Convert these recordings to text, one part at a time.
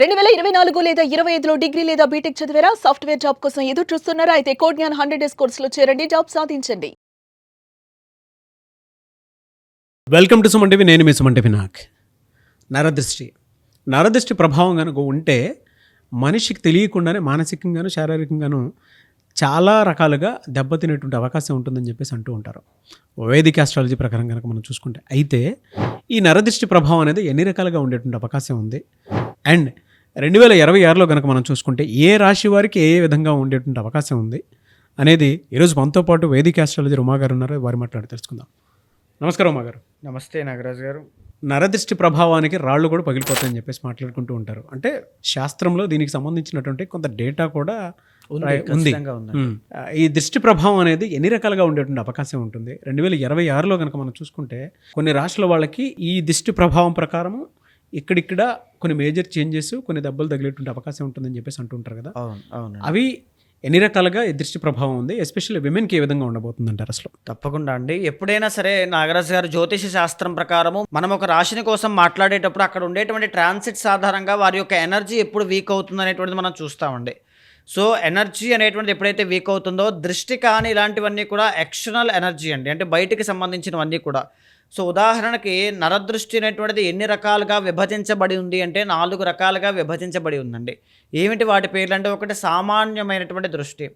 రెండు వేల ఇరవై నాలుగు లేదా ఇరవై ఐదులో డిగ్రీ లేదా బీటెక్ చదివారా? సాఫ్ట్వేర్ జాబ్ కోసం ఎదురు చూస్తున్నారా? అయితే కోడ్ జ్ఞాన్ హండ్రెడ్ డేస్ కోర్సులో చేరండి జాబ్ సాధించండి. వెల్కమ్ టు సుమన్ టీవీ నేను మీ సుమన్ టీవీ నాక్ నరదృష్టి. నరదృష్టి ప్రభావం కనుక ఉంటే మనిషికి తెలియకుండానే మానసికంగాను శారీరకంగాను చాలా రకాలుగా దెబ్బతినేటువంటి అవకాశం ఉంటుందని చెప్పేసి అంటూ ఉంటారు. వేదిక ఆస్ట్రాలజీ ప్రకారం కనుక మనం చూసుకుంటే. అయితే ఈ నరదృష్టి ప్రభావం అనేది ఎన్ని రకాలుగా ఉండేటువంటి అవకాశం ఉంది? అండ్ రెండు వేల ఇరవై ఆరులో కనుక మనం చూసుకుంటే ఏ రాశి వారికి ఏ విధంగా ఉండేటువంటి అవకాశం ఉంది అనేది ఈరోజు మనతో పాటు వేదిక ఆస్ట్రాలజీ ఉమా గారు ఉన్నారు. వారి మాట్లాడి తెలుసుకుందాం. నమస్కారం ఉమా గారు. నమస్తే నాగరాజు గారు. నరదృష్టి ప్రభావానికి రాళ్ళు కూడా పగిలిపోతాయని చెప్పేసి మాట్లాడుకుంటూ ఉంటారు. అంటే శాస్త్రంలో దీనికి సంబంధించినటువంటి కొంత డేటా కూడా ఉంది, ఈ దృష్టి ప్రభావం అనేది ఎన్ని రకాలుగా ఉండేటువంటి అవకాశం ఉంటుంది? రెండు వేల ఇరవై ఆరులో కనుక మనం చూసుకుంటే కొన్ని రాష్ట్రాల వాళ్ళకి ఈ దృష్టి ప్రభావం ప్రకారం ఇక్కడిక్కడ కొన్ని మేజర్ చేంజెస్ కొన్ని దెబ్బలు తగిలేటువంటి అవకాశం ఉంటుందని చెప్పేసి అంటుంటారు కదా. అవును అవును అవి ఎన్ని రకాలుగా దృష్టి ప్రభావం ఉంది? ఎస్పెషల్లీ విమెన్కి ఏ విధంగా ఉండబోతుంది అంటారు అసలు? తప్పకుండా అండి. ఎప్పుడైనా సరే నాగరాజు గారు జ్యోతిష శాస్త్రం ప్రకారము మనం ఒక రాశిని కోసం మాట్లాడేటప్పుడు అక్కడ ఉండేటువంటి ట్రాన్సిట్స్ ఆధారంగా వారి యొక్క ఎనర్జీ ఎప్పుడు వీక్ అవుతుంది అనేటువంటిది మనం చూస్తామండి. సో ఎనర్జీ అనేటువంటిది ఎప్పుడైతే వీక్ అవుతుందో దృష్టి కానీ ఇలాంటివన్నీ కూడా ఎక్స్టర్నల్ ఎనర్జీ అండి. అంటే బయటికి సంబంధించినవన్నీ కూడా. సో ఉదాహరణకి నరదృష్టి అనేటువంటిది ఎన్ని రకాలుగా విభజించబడి ఉంది అంటే నాలుగు రకాలుగా విభజించబడి ఉందండి. ఏమిటి వాటి పేర్లు అంటే ఒకటి సామాన్యమైనటువంటి దృష్టి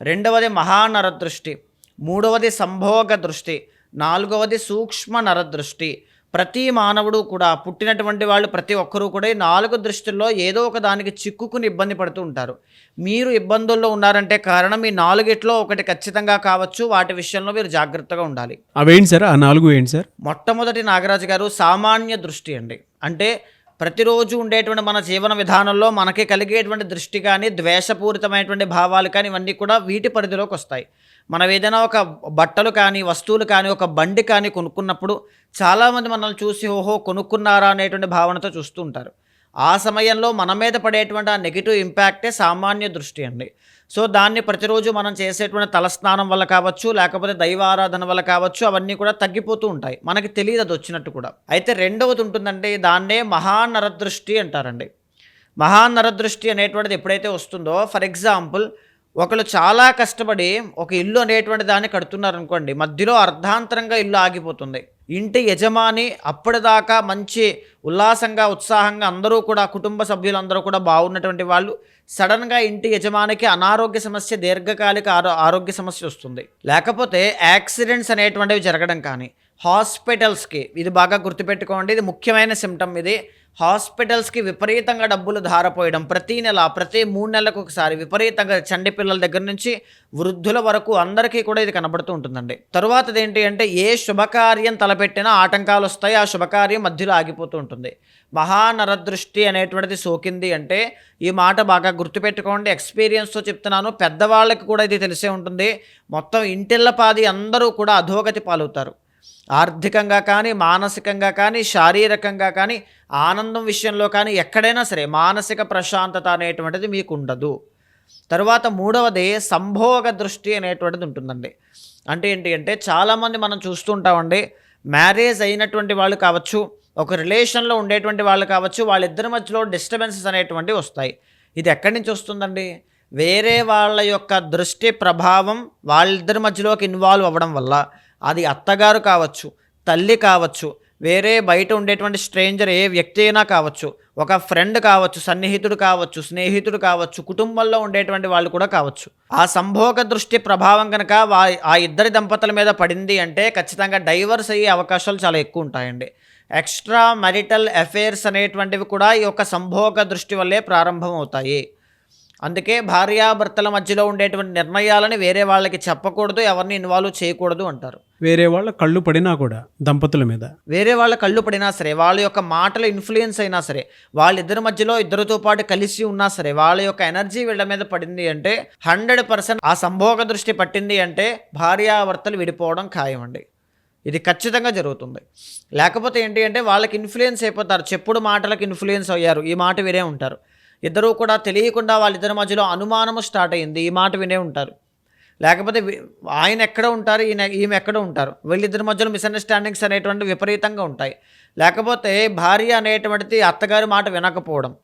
రెండవది మహానరదృష్టి మూడవది సంభోగ దృష్టి నాలుగవది సూక్ష్మ నరదృష్టి ప్రతి మానవుడు కూడా పుట్టినటువంటి వాళ్ళు ప్రతి ఒక్కరూ కూడా ఈ నాలుగు దృష్టిల్లో ఏదో ఒక దానికి చిక్కుకుని ఇబ్బంది పడుతూ ఉంటారు. మీరు ఇబ్బందుల్లో ఉన్నారంటే కారణం ఈ నాలుగిట్లో ఒకటి ఖచ్చితంగా కావచ్చు. వాటి విషయంలో మీరు జాగ్రత్తగా ఉండాలి. అవేంటి సార్? ఆ నాలుగు ఏంటి సార్? మొట్టమొదటి నాగరాజు గారు సామాన్య దృష్టి అండి. అంటే ప్రతిరోజు ఉండేటువంటి మన జీవన విధానంలో మనకి కలిగేటువంటి దృష్టి కానీ ద్వేషపూరితమైనటువంటి భావాలు కానీ ఇవన్నీ కూడా వీటి పరిధిలోకి వస్తాయి. మనం ఏదైనా ఒక బట్టలు కానీ వస్తువులు కానీ ఒక బండి కానీ కొనుక్కున్నప్పుడు చాలామంది మనల్ని చూసి ఓహో కొనుక్కున్నారా అనేటువంటి భావనతో చూస్తూ ఉంటారు. ఆ సమయంలో మన మీద పడేటువంటి ఆ నెగిటివ్ ఇంపాక్టే సామాన్య దృష్టి అండి. సో దాన్ని ప్రతిరోజు మనం చేసేటువంటి తలస్నానం వల్ల కావచ్చు లేకపోతే దైవారాధన వల్ల కావచ్చు అవన్నీ కూడా తగ్గిపోతూ ఉంటాయి. మనకి తెలియదు అది వచ్చినట్టు కూడా. అయితే రెండవది ఉంటుందంటే దాన్నే మహానరదృష్టి అంటారండి. మహానరదృష్టి అనేటువంటిది ఎప్పుడైతే వస్తుందో ఫర్ ఎగ్జాంపుల్ ఒకళ్ళు చాలా కష్టపడి ఒక ఇల్లు అనేటువంటి దాన్ని కడుతున్నారు అనుకోండి మధ్యలో అర్ధాంతరంగా ఇల్లు ఆగిపోతుంది. ఇంటి యజమాని అప్పటిదాకా మంచి ఉల్లాసంగా ఉత్సాహంగా అందరూ కూడా కుటుంబ సభ్యులందరూ కూడా బాగున్నటువంటి వాళ్ళు సడన్గా ఇంటి యజమానికి అనారోగ్య సమస్య దీర్ఘకాలిక ఆరో ఆరోగ్య సమస్య వస్తుంది. లేకపోతే యాక్సిడెంట్స్ అనేటువంటివి జరగడం కానీ హాస్పిటల్స్కి ఇది బాగా గుర్తుపెట్టుకోండి ఇది ముఖ్యమైన సిమ్టమ్ ఇది. హాస్పిటల్స్కి విపరీతంగా డబ్బులు ధారపోయడం ప్రతి నెల ప్రతి మూడు నెలలకు ఒకసారి విపరీతంగా చండి పిల్లల దగ్గర నుంచి వృద్ధుల వరకు అందరికీ కూడా ఇది కనబడుతూ ఉంటుందండి. తరువాతది ఏంటి అంటే ఏ శుభకార్యం తలపెట్టినా ఆటంకాలు వస్తాయి ఆ శుభకార్యం మధ్యలో ఆగిపోతూ ఉంటుంది. మహానరదృష్టి అనేటువంటిది సోకింది అంటే ఈ మాట బాగా గుర్తుపెట్టుకోండి. ఎక్స్పీరియన్స్తో చెప్తున్నాను పెద్దవాళ్ళకి కూడా ఇది తెలిసే ఉంటుంది. మొత్తం ఇంటిళ్ళపాది అందరూ కూడా అధోగతి పాలవుతారు. ఆర్థికంగా కానీ మానసికంగా కానీ శారీరకంగా కానీ ఆనందం విషయంలో కానీ ఎక్కడైనా సరే మానసిక ప్రశాంతత అనేటువంటిది మీకు ఉండదు తరువాత మూడవది సంభోగ దృష్టి అనేటువంటిది ఉంటుందండి. అంటే ఏంటి అంటే చాలామంది మనం చూస్తుంటామండి మ్యారేజ్ అయినటువంటి వాళ్ళు కావచ్చు ఒక రిలేషన్లో ఉండేటువంటి వాళ్ళు కావచ్చు వాళ్ళిద్దరి మధ్యలో డిస్టర్బెన్సెస్ అనేటువంటివి వస్తాయి. ఇది ఎక్కడి నుంచి వస్తుందండి? వేరే వాళ్ళ యొక్క దృష్టి ప్రభావం వాళ్ళిద్దరి మధ్యలోకి ఇన్వాల్వ్ అవ్వడం వల్ల. అది అత్తగారు కావచ్చు తల్లి కావచ్చు వేరే బయట ఉండేటువంటి స్ట్రేంజర్ ఏ వ్యక్తి అయినా కావచ్చు ఒక ఫ్రెండ్ కావచ్చు సన్నిహితుడు కావచ్చు స్నేహితుడు కావచ్చు కుటుంబంలో ఉండేటువంటి వాళ్ళు కూడా కావచ్చు. ఆ సంభోగ దృష్టి ప్రభావం కనుక వా ఆ ఇద్దరి దంపతుల మీద పడింది అంటే ఖచ్చితంగా డైవర్స్ అయ్యే అవకాశాలు చాలా ఎక్కువ ఉంటాయండి. ఎక్స్ట్రా మ్యారిటల్ అఫైర్స్ అనేటువంటివి కూడా ఈ యొక్క సంభోగ దృష్టి వల్లే ప్రారంభం అవుతాయి అందుకే భార్యాభర్తల మధ్యలో ఉండేటువంటి నిర్ణయాలని వేరే వాళ్ళకి చెప్పకూడదు ఎవరిని ఇన్వాల్వ్ చేయకూడదు అంటారు. వేరే వాళ్ళ కళ్ళు పడినా కూడా దంపతుల మీద. వేరే వాళ్ళ కళ్ళు పడినా సరే వాళ్ళ యొక్క మాటలు ఇన్ఫ్లుయెన్స్ అయినా సరే వాళ్ళిద్దరి మధ్యలో ఇద్దరితో పాటు కలిసి ఉన్నా సరే వాళ్ళ యొక్క ఎనర్జీ వీళ్ళ మీద పడింది అంటే హండ్రెడ్ పర్సెంట్ ఆ సంభోగ దృష్టి పట్టింది అంటే భార్యాభర్తలు విడిపోవడం ఖాయం అండి ఇది ఖచ్చితంగా జరుగుతుంది. లేకపోతే ఏంటి అంటే వాళ్ళకి ఇన్ఫ్లుయెన్స్ అయిపోతారు. చెప్పుడు మాటలకు ఇన్ఫ్లుయెన్స్ అయ్యారు. ఈ మాట వినే ఉంటారు. ఇద్దరూ కూడా తెలియకుండా వాళ్ళిద్దరి మధ్యలో అనుమానము స్టార్ట్ అయింది. ఈ మాట వినే ఉంటారు. లేకపోతే ఆయన ఎక్కడ ఉంటారు? ఈయన ఈమె ఎక్కడ ఉంటారు? వీళ్ళిద్దరి మధ్యలో మిస్అండర్స్టాండింగ్స్ అనేటువంటి విపరీతంగా ఉంటాయి. లేకపోతే భార్య అనేటువంటిది అత్తగారి మాట వినకపోవడం.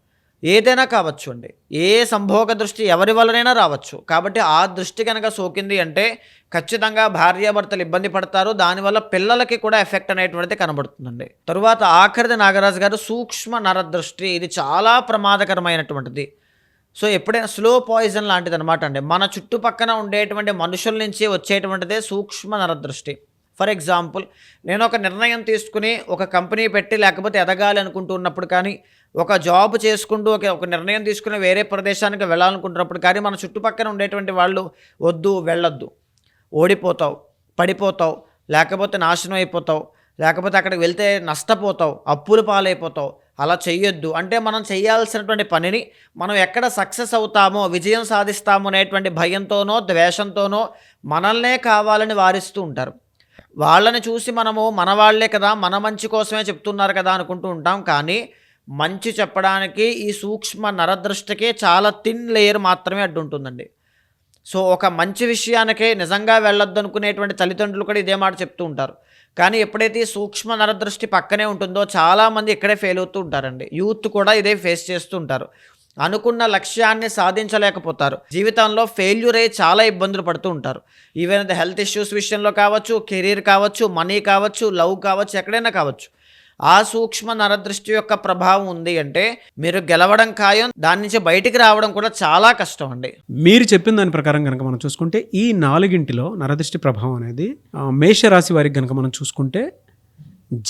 ఏదైనా కావచ్చు అండి. ఏ సంభోగ దృష్టి ఎవరి వల్లనైనా రావచ్చు. కాబట్టి ఆ దృష్టి కనుక సోకింది అంటే ఖచ్చితంగా భార్యాభర్తలు ఇబ్బంది పడతారు. దానివల్ల పిల్లలకి కూడా ఎఫెక్ట్ అనేటువంటిది కనబడుతుందండి. తరువాత ఆఖరిది నాగరాజు గారు సూక్ష్మ నరదృష్టి ఇది చాలా ప్రమాదకరమైనటువంటిది. సో ఎప్పుడైనా స్లో పాయిజన్ లాంటిది అనమాట అండి. మన చుట్టుపక్కన ఉండేటువంటి మనుషుల నుంచి వచ్చేటువంటిదే సూక్ష్మ నరదృష్టి ఫర్ ఎగ్జాంపుల్ నేను ఒక నిర్ణయం తీసుకుని ఒక కంపెనీ పెట్టి లేకపోతే ఎదగాలి అనుకుంటూ ఉన్నప్పుడు కానీ ఒక జాబ్ చేసుకుంటూ ఒక ఒక నిర్ణయం తీసుకుని వేరే ప్రదేశానికి వెళ్ళాలనుకుంటున్నప్పుడు కానీ మన చుట్టుపక్కల ఉండేటువంటి వాళ్ళు వద్దు వెళ్ళొద్దు. ఓడిపోతావు పడిపోతావు లేకపోతే నాశనం అయిపోతావు లేకపోతే అక్కడికి వెళ్తే నష్టపోతావు అప్పులు పాలైపోతావు అలా చేయొద్దు అంటే మనం చేయాల్సినటువంటి పనిని మనం ఎక్కడ సక్సెస్ అవుతామో విజయం సాధిస్తామో అనేటువంటి భయంతోనో ద్వేషంతోనో మనల్నే కావాలని వారిస్తూ ఉంటారు. వాళ్ళని చూసి మనము మన వాళ్ళే కదా మన మంచి కోసమే చెప్తున్నారు కదా అనుకుంటూ ఉంటాం. కానీ మంచి చెప్పడానికి ఈ సూక్ష్మ నరదృష్టికే చాలా థిన్ లేయర్ మాత్రమే అడ్డుంటుందండి. సో ఒక మంచి విషయానికే నిజంగా వెళ్ళొద్దు అనుకునేటువంటి తల్లిదండ్రులు కూడా ఇదే మాట చెప్తూ ఉంటారు. కానీ ఎప్పుడైతే ఈ సూక్ష్మ నరదృష్టి పక్కనే ఉంటుందో చాలామంది ఇక్కడే ఫెయిల్ అవుతూ ఉంటారండి. యూత్ కూడా ఇదే ఫేస్ చేస్తూ ఉంటారు. అనుకున్న లక్ష్యాన్ని సాధించలేకపోతారు. జీవితంలో ఫెయిల్యూర్ అయ్యి చాలా ఇబ్బందులు పడుతూ ఉంటారు. ఈవెన్ ద హెల్త్ ఇష్యూస్ విషయంలో కావచ్చు కెరీర్ కావచ్చు మనీ కావచ్చు లవ్ కావచ్చు ఎక్కడైనా కావచ్చు. ఆ సూక్ష్మ నరదృష్టి యొక్క ప్రభావం ఉంది అంటే మీరు గెలవడం ఖాయం దాని నుంచి బయటికి రావడం కూడా చాలా కష్టం అండి. మీరు చెప్పిన దాని ప్రకారం కనుక మనం చూసుకుంటే ఈ నాలుగింటిలో నరదృష్టి ప్రభావం అనేది మేష మేషరాశి వారికి కనుక మనం చూసుకుంటే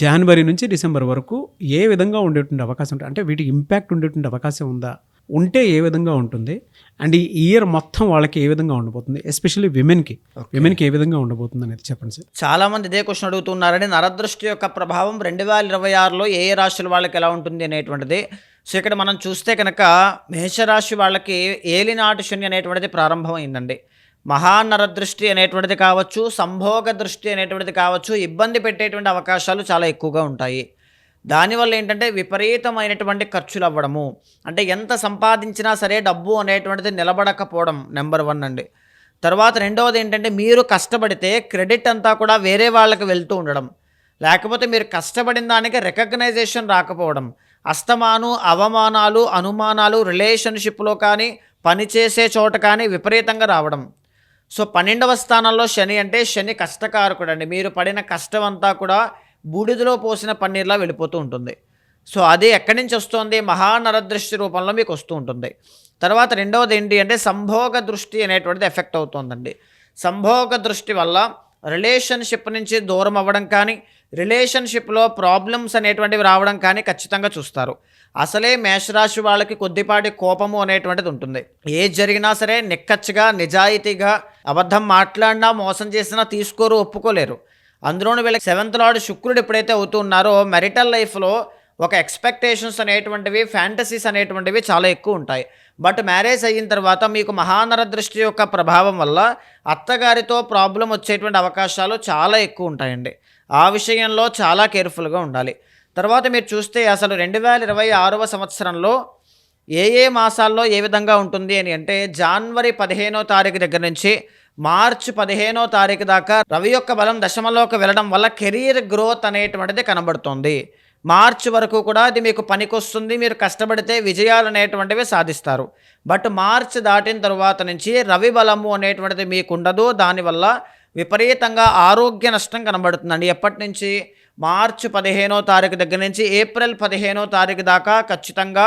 జనవరి నుంచి డిసెంబర్ వరకు ఏ విధంగా ఉండేటువంటి అవకాశం ఉంటుంది అంటే వీటికి ఇంపాక్ట్ ఉండేటువంటి అవకాశం ఉందా? ఉంటే ఏ విధంగా ఉంటుంది? అండ్ ఈ ఇయర్ మొత్తం వాళ్ళకి ఏ విధంగా ఉండబోతుంది? ఎస్పెషల్లీ విమెన్కి. విమెన్కి ఏ విధంగా ఉండబోతుంది అనేది చెప్పండి సార్. చాలా మంది ఇదే క్వశ్చన్ అడుగుతున్నారండి నరదృష్టి యొక్క ప్రభావం రెండు వేల ఇరవై ఆరులో ఏ ఏ రాశుల వాళ్ళకి ఎలా ఉంటుంది అనేటువంటిది. సో ఇక్కడ మనం చూస్తే కనుక మేషరాశి వాళ్ళకి ఏలినాటి శని అనేటువంటిది ప్రారంభమైందండి. మహానరదృష్టి అనేటువంటిది కావచ్చు సంభోగ దృష్టి అనేటువంటిది కావచ్చు ఇబ్బంది పెట్టేటువంటి అవకాశాలు చాలా ఎక్కువగా ఉంటాయి. దానివల్ల ఏంటంటే విపరీతమైనటువంటి ఖర్చులు అవ్వడము అంటే ఎంత సంపాదించినా సరే డబ్బు అనేటువంటిది నిలబడకపోవడం నెంబర్ వన్ అండి. తర్వాత రెండవది ఏంటంటే మీరు కష్టపడితే క్రెడిట్ అంతా కూడా వేరే వాళ్ళకి వెళ్తూ ఉండడం. లేకపోతే మీరు కష్టపడిన దానికి రికగ్నైజేషన్ రాకపోవడం. అస్తమాను అవమానాలు అనుమానాలు రిలేషన్షిప్లో కానీ పనిచేసే చోట కానీ విపరీతంగా రావడం. సో పన్నెండవ స్థానంలో శని అంటే శని కష్టకారకుడు అండి మీరు పడిన కష్టం అంతా కూడా బూడిదలో పోసిన పన్నీర్లా వెళ్ళిపోతూ ఉంటుంది. సో అది ఎక్కడి నుంచి వస్తుంది? మహానరదృష్టి రూపంలో మీకు వస్తూ ఉంటుంది. తర్వాత రెండవది ఏంటి అంటే సంభోగ దృష్టి అనేటువంటిది ఎఫెక్ట్ అవుతుందండి. సంభోగ దృష్టి వల్ల రిలేషన్షిప్ నుంచి దూరం అవ్వడం కానీ రిలేషన్షిప్లో ప్రాబ్లమ్స్ అనేటువంటివి రావడం కానీ ఖచ్చితంగా చూస్తారు. అసలే మేషరాశి వాళ్ళకి కొద్దిపాటి కోపము అనేటువంటిది ఉంటుంది. ఏది జరిగినా సరే నిక్కచ్చిగా నిజాయితీగా అబద్ధం మాట్లాడినా మోసం చేసినా తీసుకోరు ఒప్పుకోలేరు. అందులోని వీళ్ళకి సెవెంత్ లార్డ్ శుక్రుడు ఎప్పుడైతే అవుతున్నారో మెరిటల్ లైఫ్లో ఒక ఎక్స్పెక్టేషన్స్ అనేటువంటివి ఫ్యాంటసీస్ అనేటువంటివి చాలా ఎక్కువ ఉంటాయి. బట్ మ్యారేజ్ అయిన తర్వాత మీకు మహానర దృష్టి యొక్క ప్రభావం వల్ల అత్తగారితో ప్రాబ్లం వచ్చేటువంటి అవకాశాలు చాలా ఎక్కువ ఉంటాయండి. ఆ విషయంలో చాలా కేర్ఫుల్గా ఉండాలి. తర్వాత మీరు చూస్తే అసలు రెండు వేల ఇరవై ఆరవ సంవత్సరంలో ఏ ఏ మాసాల్లో ఏ విధంగా ఉంటుంది అని అంటే జనవరి పదిహేనో తారీఖు దగ్గర నుంచి మార్చి పదిహేనో తారీఖు దాకా రవి యొక్క బలం దశమలోకి వెళ్ళడం వల్ల కెరీర్ గ్రోత్ అనేటువంటిది కనబడుతుంది. మార్చి వరకు కూడా అది మీకు పనికొస్తుంది మీరు కష్టపడితే విజయాలు అనేటువంటివి సాధిస్తారు. బట్ మార్చి దాటిన తరువాత నుంచి రవి బలము అనేటువంటిది మీకు ఉండదు దానివల్ల విపరీతంగా ఆరోగ్య నష్టం కనబడుతుందండి. ఎప్పటి నుంచి? మార్చి పదిహేనో తారీఖు దగ్గర నుంచి ఏప్రిల్ పదిహేనో తారీఖు దాకా ఖచ్చితంగా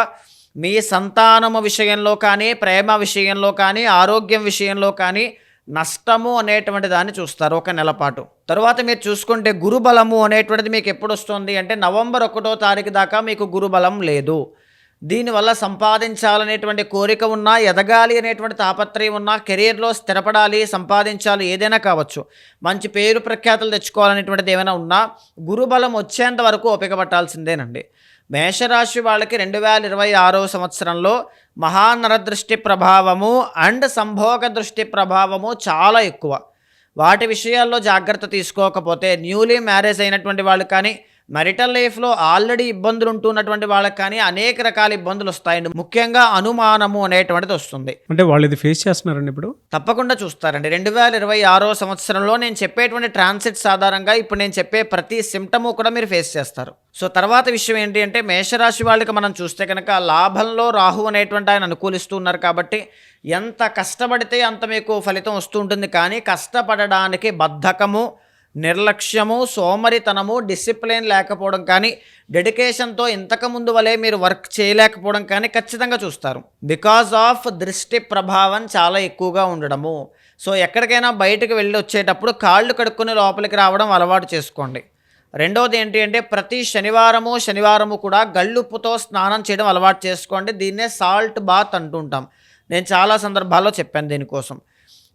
మీ సంతానము విషయంలో కానీ ప్రేమ విషయంలో కానీ ఆరోగ్యం విషయంలో కానీ నష్టము అనేటువంటి దాన్ని చూస్తారు ఒక నెల పాటు. తర్వాత మీరు చూసుకుంటే గురుబలము అనేటువంటిది మీకు ఎప్పుడు వస్తుంది అంటే నవంబర్ ఒకటో తారీఖు దాకా మీకు గురుబలం లేదు. దీనివల్ల సంపాదించాలనేటువంటి కోరిక ఉన్నా ఎదగాలి అనేటువంటి తాపత్రయం ఉన్నా కెరీర్లో స్థిరపడాలి సంపాదించాలి ఏదైనా కావచ్చు మంచి పేరు ప్రఖ్యాతులు తెచ్చుకోవాలనేటువంటిది ఏమైనా ఉన్నా గురుబలం వచ్చేంత వరకు ఉపయోగపట్టాల్సిందేనండి మేషరాశి వాళ్ళకి రెండు వేల ఇరవై ఆరో సంవత్సరంలో మహానరదృష్టి ప్రభావము అండ్ సంభోగ దృష్టి ప్రభావము చాలా ఎక్కువ. వాటి విషయాల్లో జాగ్రత్త తీసుకోకపోతే న్యూలీ మ్యారేజ్ అయినటువంటి వాళ్ళు కానీ marital లైఫ్లో ఆల్రెడీ ఇబ్బందులు ఉంటున్నటువంటి వాళ్ళకి కానీ అనేక రకాల ఇబ్బందులు వస్తాయండి ముఖ్యంగా అనుమానము అనేటువంటిది వస్తుంది. అంటే వాళ్ళు ఇది ఫేస్ చేస్తున్నారండి ఇప్పుడు? తప్పకుండా చూస్తారండి. రెండు వేల ఇరవై ఆరో సంవత్సరంలో నేను చెప్పేటువంటి ట్రాన్సిట్స్ ఆధారంగా ఇప్పుడు నేను చెప్పే ప్రతి సిమ్టము కూడా మీరు ఫేస్ చేస్తారు. సో తర్వాత విషయం ఏంటి అంటే మేషరాశి వాళ్ళకి మనం చూస్తే కనుక లాభంలో రాహు అనేటువంటి ఆయన అనుకూలిస్తూ ఉన్నారు కాబట్టి ఎంత కష్టపడితే అంత మీకు ఫలితం వస్తూ ఉంటుంది. కానీ కష్టపడడానికి బద్ధకము నిర్లక్ష్యము సోమరితనము డిసిప్లిన్ లేకపోవడం కానీ డెడికేషన్తో ఇంతకుముందు వలె మీరు వర్క్ చేయలేకపోవడం కానీ ఖచ్చితంగా చూస్తారు. బికాజ్ ఆఫ్ దృష్టి ప్రభావం చాలా ఎక్కువగా ఉండడము. సో ఎక్కడికైనా బయటకు వెళ్ళి వచ్చేటప్పుడు కాళ్ళు కడుక్కొని లోపలికి రావడం అలవాటు చేసుకోండి. రెండోది ఏంటి అంటే ప్రతి శనివారము శనివారము కూడా గళ్ళుప్పుతో స్నానం చేయడం అలవాటు చేసుకోండి. దీన్నే సాల్ట్ బాత్ అంటుంటాం నేను చాలా సందర్భాల్లో చెప్పాను దీనికోసం.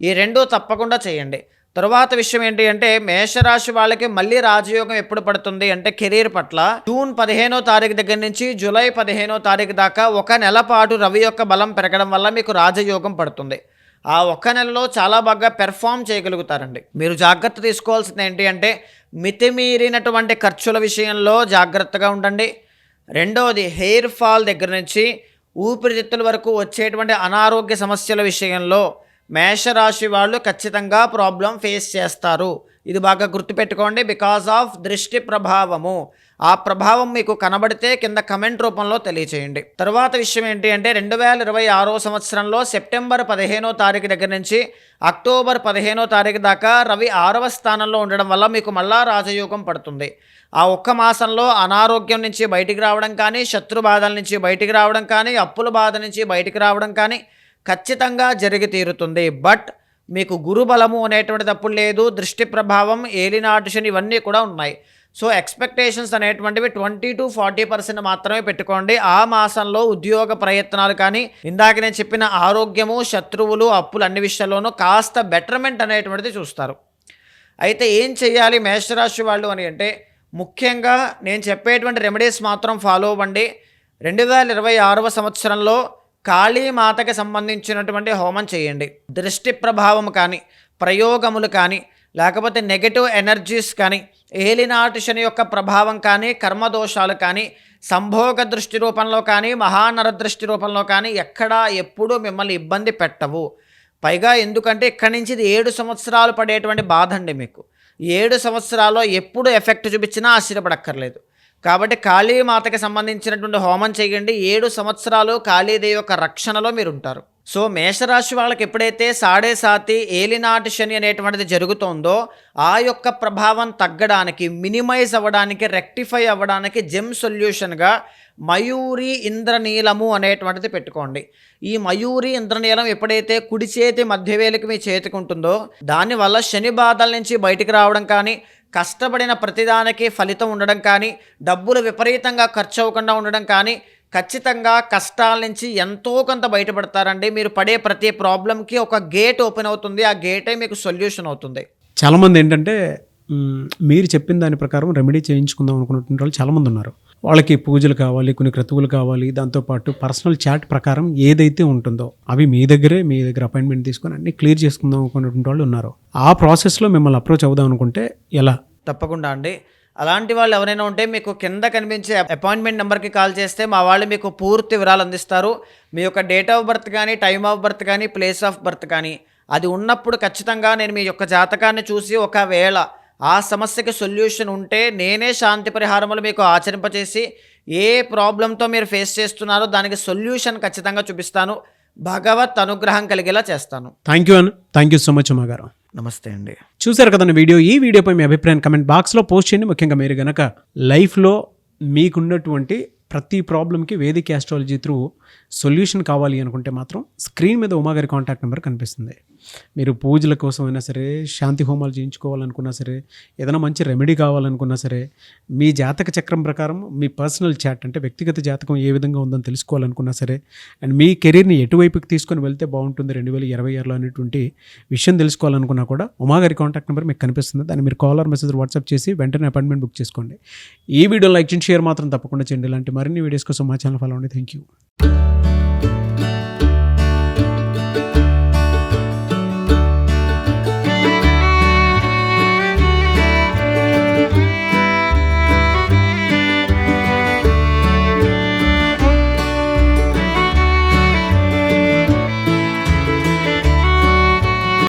ఈ రెండు తప్పకుండా చేయండి. తరువాత విషయం ఏంటి అంటే మేషరాశి వాళ్ళకి మళ్ళీ రాజయోగం ఎప్పుడు పడుతుంది అంటే కెరీర్ పట్ల. జూన్ పదిహేనో తారీఖు దగ్గర నుంచి జూలై పదిహేనో తారీఖు దాకా ఒక నెల పాటు రవి యొక్క బలం పెరగడం వల్ల మీకు రాజయోగం పడుతుంది. ఆ ఒక్క నెలలో చాలా బాగా పెర్ఫామ్ చేయగలుగుతారండి. మీరు జాగ్రత్త తీసుకోవాల్సింది ఏంటి అంటే మితిమీరినటువంటి ఖర్చుల విషయంలో జాగ్రత్తగా ఉండండి. రెండవది హెయిర్ ఫాల్ దగ్గర నుంచి ఊపిరితిత్తుల వరకు వచ్చేటువంటి అనారోగ్య సమస్యల విషయంలో మేషరాశి వాళ్ళు ఖచ్చితంగా ప్రాబ్లం ఫేస్ చేస్తారు. ఇది బాగా గుర్తుపెట్టుకోండి. బికాస్ ఆఫ్ దృష్టి ప్రభావము. ఆ ప్రభావం మీకు కనబడితే కింద కమెంట్ రూపంలో తెలియచేయండి. తర్వాత విషయం ఏంటి అంటే రెండు వేల ఇరవై ఆరో సంవత్సరంలో సెప్టెంబర్ పదిహేనో తారీఖు దగ్గర నుంచి అక్టోబర్ పదిహేనో తారీఖు దాకా రవి ఆరవ స్థానంలో ఉండడం వల్ల మీకు మళ్ళా రాజయోగం పడుతుంది. ఆ ఒక్క మాసంలో అనారోగ్యం నుంచి బయటికి రావడం కానీ శత్రు బాధల నుంచి బయటికి రావడం కానీ అప్పుల బాధ నుంచి బయటికి రావడం కానీ ఖచ్చితంగా జరిగి తీరుతుంది. బట్ మీకు గురుబలము అనేటువంటి తప్పుడు లేదు దృష్టి ప్రభావం ఏలినాటు శని ఇవన్నీ కూడా ఉన్నాయి. సో ఎక్స్పెక్టేషన్స్ అనేటువంటివి ట్వంటీ టు ఫార్టీ పర్సెంట్ మాత్రమే పెట్టుకోండి. ఆ మాసంలో ఉద్యోగ ప్రయత్నాలు కానీ ఇందాక నేను చెప్పిన ఆరోగ్యము శత్రువులు అప్పులు అన్ని విషయాల్లోనూ కాస్త బెటర్మెంట్ అనేటువంటిది చూస్తారు. అయితే ఏం చేయాలి మేషరాశి వాళ్ళు అని అంటే ముఖ్యంగా నేను చెప్పేటువంటి రెమెడీస్ మాత్రం ఫాలో అవ్వండి. రెండు వేల ఇరవై ఆరవ సంవత్సరంలో కాళీమాతకి సంబంధించినటువంటి హోమం చేయండి. దృష్టి ప్రభావం కానీ ప్రయోగములు కానీ లేకపోతే నెగటివ్ ఎనర్జీస్ కానీ ఏలినాటి శని యొక్క ప్రభావం కానీ కర్మదోషాలు కానీ సంభోగ దృష్టి రూపంలో కానీ మహానర దృష్టి రూపంలో కానీ ఎక్కడా ఎప్పుడూ మిమ్మల్ని ఇబ్బంది పెట్టవు. పైగా ఎందుకంటే ఇక్కడి నుంచి ఇది ఏడు సంవత్సరాలు పడేటువంటి బాధ అండి మీకు. ఏడు సంవత్సరాల్లో ఎప్పుడు ఎఫెక్ట్ చూపించినా ఆశ్చర్యపడక్కర్లేదు. కాబట్టి కాళీమాతకి సంబంధించినటువంటి హోమం చేయండి. ఏడు సంవత్సరాలు కాళీదేవి యొక్క రక్షణలో మీరు ఉంటారు సో మేషరాశి వాళ్ళకి ఎప్పుడైతే సాడే సాతి ఏలినాటి శని అనేటువంటిది జరుగుతోందో ఆ యొక్క ప్రభావం తగ్గడానికి మినిమైజ్ అవ్వడానికి రెక్టిఫై అవ్వడానికి జెమ్ సొల్యూషన్గా మయూరి ఇంద్రనీలము అనేటువంటిది పెట్టుకోండి. ఈ మయూరి ఇంద్రనీలం ఎప్పుడైతే కుడి చేతి మధ్యవేలికి మీ చేతికి ఉంటుందో దానివల్ల శని బాధల నుంచి బయటికి రావడం కానీ కష్టపడిన ప్రతిదానికి ఫలితం ఉండడం కానీ డబ్బులు విపరీతంగా ఖర్చు అవ్వకుండా ఉండడం కానీ ఖచ్చితంగా కష్టాల నుంచి ఎంతో కొంత బయటపడతారండి. మీరు పడే ప్రతి ప్రాబ్లంకి ఒక గేట్ ఓపెన్ అవుతుంది. ఆ గేటే మీకు సొల్యూషన్ అవుతుంది. చాలామంది ఏంటంటే మీరు చెప్పిన దాని ప్రకారం రెమెడీ చేయించుకుందాం అనుకున్నటువంటి వాళ్ళు చాలామంది ఉన్నారు. వాళ్ళకి పూజలు కావాలి కొన్ని క్రతువులు కావాలి దాంతోపాటు పర్సనల్ చాట్ ప్రకారం ఏదైతే ఉంటుందో అవి మీ దగ్గరే మీ దగ్గర అపాయింట్మెంట్ తీసుకొని అన్ని క్లియర్ చేసుకుందాం అనుకున్నటువంటి వాళ్ళు ఉన్నారు. ఆ ప్రాసెస్లో మిమ్మల్ని అప్రోచ్ అవుదాం అనుకుంటే ఎలా? తప్పకుండా అండి. అలాంటి వాళ్ళు ఎవరైనా ఉంటే మీకు కింద కనిపించే అపాయింట్మెంట్ నెంబర్కి కాల్ చేస్తే మా వాళ్ళు మీకు పూర్తి వివరాలు అందిస్తారు. మీ యొక్క డేట్ ఆఫ్ బర్త్ కానీ టైమ్ ఆఫ్ బర్త్ కానీ ప్లేస్ ఆఫ్ బర్త్ కానీ అది ఉన్నప్పుడు ఖచ్చితంగా నేను మీ యొక్క జాతకాన్ని చూసి ఒకవేళ ఆ సమస్యకి సొల్యూషన్ ఉంటే నేనే శాంతి పరిహారములు మీకు ఆచరింపచేసి ఏ ప్రాబ్లంతో మీరు ఫేస్ చేస్తున్నారో దానికి సొల్యూషన్ ఖచ్చితంగా చూపిస్తాను. భగవత్ అనుగ్రహం కలిగేలా చేస్తాను. థ్యాంక్ యూ అన్న థ్యాంక్ యూ సో మచ్ అమ్మా గారు నమస్తే అండి. చూసారు కదండి వీడియో? ఈ వీడియోపై మీ అభిప్రాయం కమెంట్ బాక్స్లో పోస్ట్ చేయండి. ముఖ్యంగా మీరు గనక లైఫ్లో మీకున్నటువంటి ప్రతి ప్రాబ్లంకి వేదిక ఆస్ట్రాలజీ త్రూ సొల్యూషన్ కావాలి అనుకుంటే మాత్రం స్క్రీన్ మీద ఉమాగారి కాంటాక్ట్ నెంబర్ కనిపిస్తుంది. మీరు పూజల కోసం అయినా సరే శాంతి హోమాలు చేయించుకోవాలనుకున్నా సరే ఏదైనా మంచి రెమెడీ కావాలనుకున్నా సరే మీ జాతక చక్రం ప్రకారం మీ పర్సనల్ చాట్ అంటే వ్యక్తిగత జాతకం ఏ విధంగా ఉందని తెలుసుకోవాలనుకున్నా సరే అండ్ మీ కెరీర్ని ఎటువైపుకి తీసుకొని వెళ్తే బాగుంటుంది రెండు వేల ఇరవై ఆరులో అనేటువంటి విషయం తెలుసుకోవాలనుకున్నా కూడా ఉమాగారి కాంటాక్ట్ నెంబర్ మీకు కనిపిస్తుంది. దాన్ని మీరు కాల్ ఆర్ మెసేజ్ వాట్సాప్ చేసి వెంటనే అపాయింట్మెంట్ బుక్ చేసుకోండి. ఈ వీడియో లైక్ చేయండి షేర్ మాత్రం తప్పకుండా చేయండి. ఇలాంటి మరిన్ని వీడియోస్ కోసం మా ఛానల్ ఫాలో అండి థ్యాంక్ యూ